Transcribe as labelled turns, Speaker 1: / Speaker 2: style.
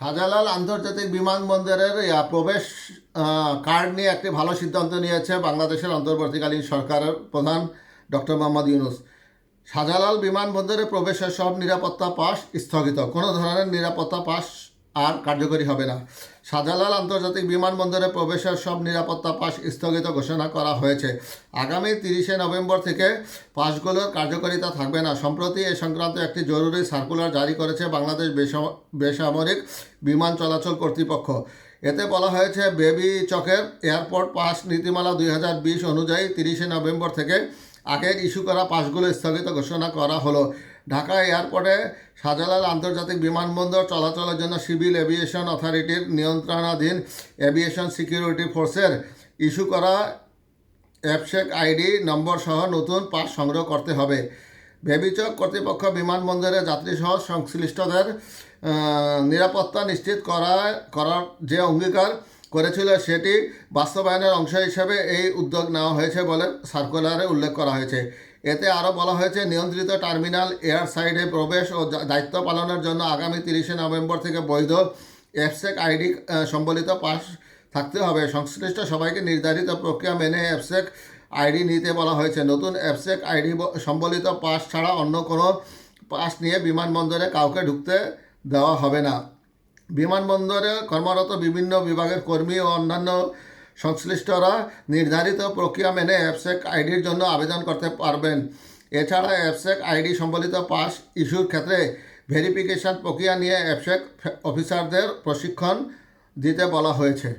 Speaker 1: শাহজালাল আন্তর্জাতিক বিমানবন্দরের প্রবেশ কার্ড নিয়ে একটি ভালো সিদ্ধান্ত নিয়েছে বাংলাদেশের অন্তর্বর্তীকালীন সরকারের প্রধান ডক্টর মোহাম্মদ ইউনুস। শাহজালাল বিমানবন্দরে প্রবেশের সব নিরাপত্তা পাস স্থগিত। কোনো ধরনের নিরাপত্তা পাস আর কার্যকরী হবে না। শাহজালাল আন্তর্জাতিক বিমানবন্দরে প্রবেশের সব নিরাপত্তা পাস স্থগিত ঘোষণা করা হয়েছে। আগামী তিরিশে নভেম্বর থেকে পাসগুলোর কার্যকারিতা থাকবে না। সম্প্রতি এ সংক্রান্ত একটি জরুরি সার্কুলার জারি করেছে বাংলাদেশ বেসা- বেসামরিক বিমান চলাচল কর্তৃপক্ষ। এতে বলা হয়েছে, বেবি চকের এয়ারপোর্ট পাস নীতিমালা দুই হাজার বিশ অনুযায়ী তিরিশে নভেম্বর থেকে আগের ইস্যু করা পাসগুলো স্থগিত ঘোষণা করা হলো। ঢাকা এয়ারপোর্টে শাহজালাল আন্তর্জাতিক বিমানবন্দর চলাচলের জন্য সিভিল এভিয়েশন অথরিটির নিয়ন্ত্রণাধীন এভিয়েশন সিকিউরিটি ফোর্সের ইস্যু করা অ্যাপসেক আইডি নম্বর সহ নতুন পাস সংগ্রহ করতে হবে। বেবিচক কর্তৃপক্ষ বিমানবন্দরে যাত্রীসহ সংশ্লিষ্টদের নিরাপত্তা নিশ্চিত করা, করার যে অঙ্গীকার করেছিল সেটি বাস্তবায়নের অংশ হিসেবে এই উদ্যোগ নেওয়া হয়েছে বলে সার্কুলারে উল্লেখ করা হয়েছে। এতে আরও বলা হয়েছে, নিয়ন্ত্রিত টার্মিনাল এয়ার সাইডে প্রবেশ ও দায়িত্ব পালনের জন্য আগামী তিরিশে নভেম্বর থেকে বৈধ অ্যাপসেক আইডি সম্বলিত পাস থাকতে হবে। সংশ্লিষ্ট সবাইকে নির্ধারিত প্রক্রিয়া মেনে অ্যাপসেক আইডি নিতে বলা হয়েছে। নতুন অ্যাপসেক আইডি সম্বলিত পাস ছাড়া অন্য কোনো পাস নিয়ে বিমানবন্দরে কাউকে ঢুকতে দেওয়া হবে না। বিমানবন্দরে কর্মরত বিভিন্ন বিভাগের কর্মী ও অন্যান্য সংশ্লিষ্টরা নির্ধারিত প্রক্রিয়া মেনে অ্যাপসেক আইডির জন্য আবেদন করতে পারবেন। এছাড়া অ্যাপসেক আইডি সম্বলিত পাস ইস্যুর ক্ষেত্রে ভেরিফিকেশন প্রক্রিয়া নিয়ে অ্যাপসেক অফিসারদের প্রশিক্ষণ দিতে বলা হয়েছে।